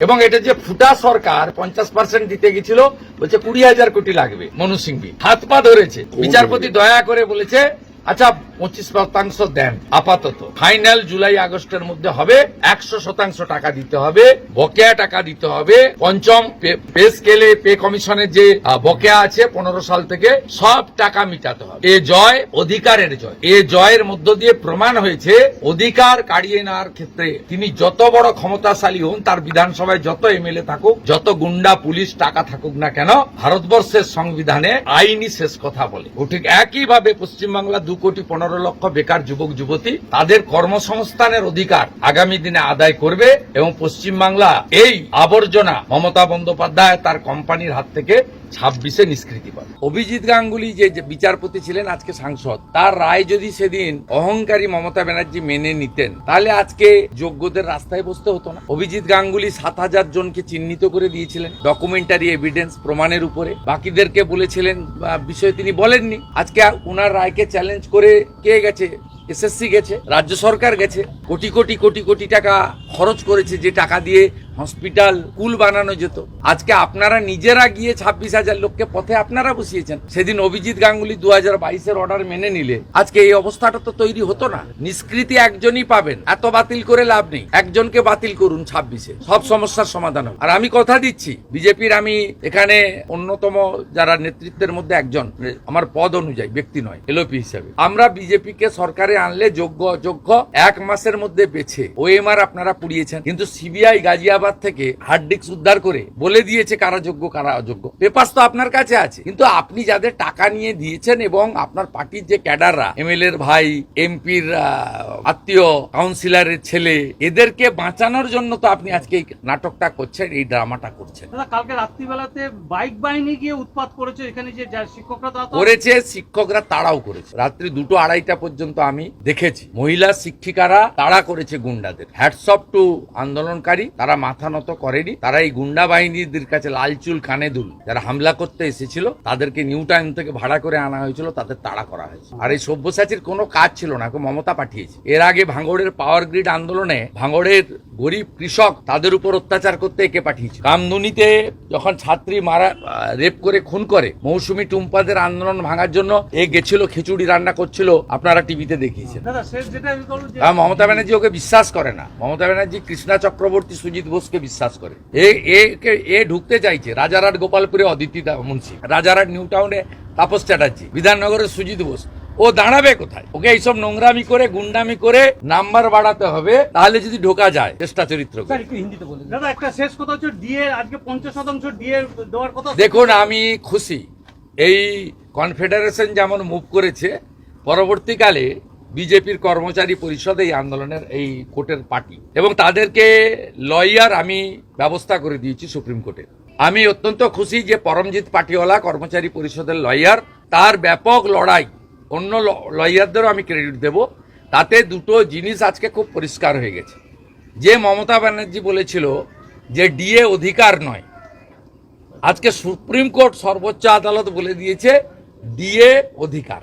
এবং এটা যে ফুটা সরকার পঞ্চাশ পার্সেন্ট দিতে গেছিল বলছে কুড়ি হাজার কোটি লাগবে মনু সিংভি। হাত পা ধরেছে। বিচারপতি দয়া করে বলেছে আচ্ছা পঁচিশ শতাংশ দেন, আপাতত। ফাইনাল জুলাই আগস্টের মধ্যে হবে, একশো শতাংশ টাকা দিতে হবে, বকেয়া টাকা দিতে হবে। পঞ্চম পে- স্কেলে পে কমিশনের যে বকেয়া আছে পনেরো সাল থেকে, সব টাকা মিটাতে হবে। এ জয় অধিকারের জয়। এ জয়ের মধ্য দিয়ে প্রমাণ হয়েছে, অধিকার কাড়িয়ে নেওয়ার ক্ষেত্রে তিনি যত বড় ক্ষমতাশালী হন, তার বিধানসভায় যত এমএলএ থাকুক, যত গুন্ডা, পুলিশ, টাকা থাকুক না কেন, ভারতবর্ষের সংবিধানে আইনি শেষ কথা বলে। ও ঠিক একইভাবে পশ্চিমবাংলা দু কোটি পনেরো লক্ষ বেকার যুবক, যুবতী, তাদের কর্মসংস্থানের অধিকার আগামী দিনে আদায় করবে এবং পশ্চিমবাংলা এই আবর্জনা মমতা বন্দ্যোপাধ্যায় তার কোম্পানির হাত থেকে ছাব্বিশে নিষ্কৃতি পাবে। অভিজিৎ গাঙ্গুলি যে বিচারপতি ছিলেন আজকে সাংসদ, তার রায় যদি সেদিন অহংকারী মমতা ব্যানার্জি মেনে নিতেন, তাহলে আজকে যোগ্যদের রাস্তায় বসতে হতো না। অভিজিৎ গাঙ্গুলি সাত হাজার জনকে চিহ্নিত করে দিয়েছিলেন ডকুমেন্টারি এভিডেন্স প্রমাণের উপরে। বাকিদেরকে বলেছিলেন বিষয়ে তিনি বলেননি। আজকে ওনার রায়কে চ্যালেঞ্জ করে কে গেছে? এসএসসি গেছে? রাজ্য সরকার গেছে? কোটি কোটি কোটি কোটি টাকা খরচ করেছে যে টাকা দিয়ে হসপিটাল কুল বানানো যেত। আজকে আপনারা নিজেরা গিয়ে ছাব্বিশ হাজার লোককে পথে আপনারা বসিয়েছেন। সেদিন অভিজিৎ গাঙ্গুলি দু হাজার বাইশের অর্ডার মেনে নিলে। আজকে এই অবস্থাটা তো তৈরি হতো না। নিষ্কৃতি একজনই পাবেন। এত বাতিল করে লাভ নেই। একজনকে বাতিল করুন ছাব্বিশে। সব সমস্যার সমাধান হবে। আর আমি কথা দিচ্ছি, বিজেপির আমি এখানে অন্যতম যারা নেতৃত্বের মধ্যে একজন, আমার পদ অনুযায়ী, ব্যক্তি নয়, এলওপি হিসাবে। আমরা বিজেপিকে সরকারে আনলে যোগ্য, অযোগ্য, এক মাসের মধ্যে বেছে ওএমআর আপনারা পুড়িয়েছেন। কিন্তু সিবিআই গাজিয়াবাদ থেকে হার্ড ডিস্ক উদ্ধার করে বলে দিয়েছে কারা যোগ্য কারা অযোগ্য। পেপার তো আপনার কাছে আছে। কিন্তু আপনি যাদের টাকা নিয়ে দিয়েছেন এবং আপনার পার্টির যে ক্যাডাররা এমএলএ এর ভাই এমপির আত্মীয় কাউন্সিলরের ছেলে এদেরকে বাঁচানোর জন্য তো আপনি আজকে এই নাটকটা করছেন এই ড্রামাটা করছেন। কালকে রাত্রিবেলাতে বাইক বাহিনী গিয়ে উৎপাত করেছে এখানে যে শিক্ষকরা করেছে শিক্ষকরা তাড়াও করেছে। রাত্রি দুটো আড়াইটা পর্যন্ত আমি দেখেছি। মহিলা শিক্ষিকারা তাড়া করেছে গুন্ডাদের। হ্যাটসঅপ টু আন্দোলনকারী তারা মাথা নত করেনি। তারা এই গুন্ডা বাহিনীদের কাছে লাল চুল কানে দুল যারা হামলা করতে এসেছিল তাদেরকে নিউ টাউন থেকে ভাড়া করে আনা হয়েছিল তাদের তাড়া করা হয়েছে। আর এই সব্যসাচীর কোনো কাজ ছিল না মমতা পাঠিয়েছে। এর আগে ভাঙড়ের পাওয়ার গ্রিড আন্দোলনে ভাঙড়ের গরিব কৃষক তাদের উপর অত্যাচার করতে একে পাঠিয়েছে। কামদুনিতে যখন ছাত্রী মারা রেপ করে খুন করে মৌসুমী টুম্পাদের আন্দোলন ভাঙার জন্য এ গেছিল খিচুড়ি রান্না করছিল আপনারা টিভিতে দেখিয়েছেন। মমতা ব্যানার্জি ওকে বিশ্বাস করে না। মমতা ব্যানার্জি কৃষ্ণা চক্রবর্তী সুজিত বোসকে বিশ্বাস করে। এ একে এ ঢুকতে চাইছে রাজারহাট গোপালপুরে অদিতি মুন্সি। রাজারহাট নিউ টাউনে তাপস চ্যাটার্জি বিধাননগরের সুজিত বোস। ও দাঁড়াবে কোথায়? ওকে এইসব নোংরামি করে গুন্ডামি করে নাম্বার বাড়াতে হবে তাহলে যদি ঢোকা যায় চেষ্টা চরিত্র করে। স্যার একটু হিন্দিতে বলুন। দাদা একটা শেষ কথা হচ্ছে ডিএ আজকে পঞ্চাশ শতাংশ ডিএ দেওয়ার কথা দেখুন আমি খুশি। এই কনফেডারেশন যেমন মুভ করেছে পরবর্তীকালে বিজেপির কর্মচারী পরিষদ এই আন্দোলনের এই কোর্টের পার্টি। এবং তাদেরকে লয়ার আমি ব্যবস্থা করে দিয়েছি সুপ্রিম কোর্টে। আমি অত্যন্ত খুশি যে পরমজিৎ পাটিওয়ালা কর্মচারী পরিষদের লয়ার, তার ব্যাপক লড়াই, অন্য লয়ারদেরও আমি ক্রেডিট দেব, তাতে দুটো জিনিস আজকে খুব পরিষ্কার হয়ে গেছে। যে মমতা ব্যানার্জি বলেছিল যে ডিএ অধিকার নয়, আজকে সুপ্রিম কোর্ট সর্বোচ্চ আদালত বলে দিয়েছে ডিএ অধিকার।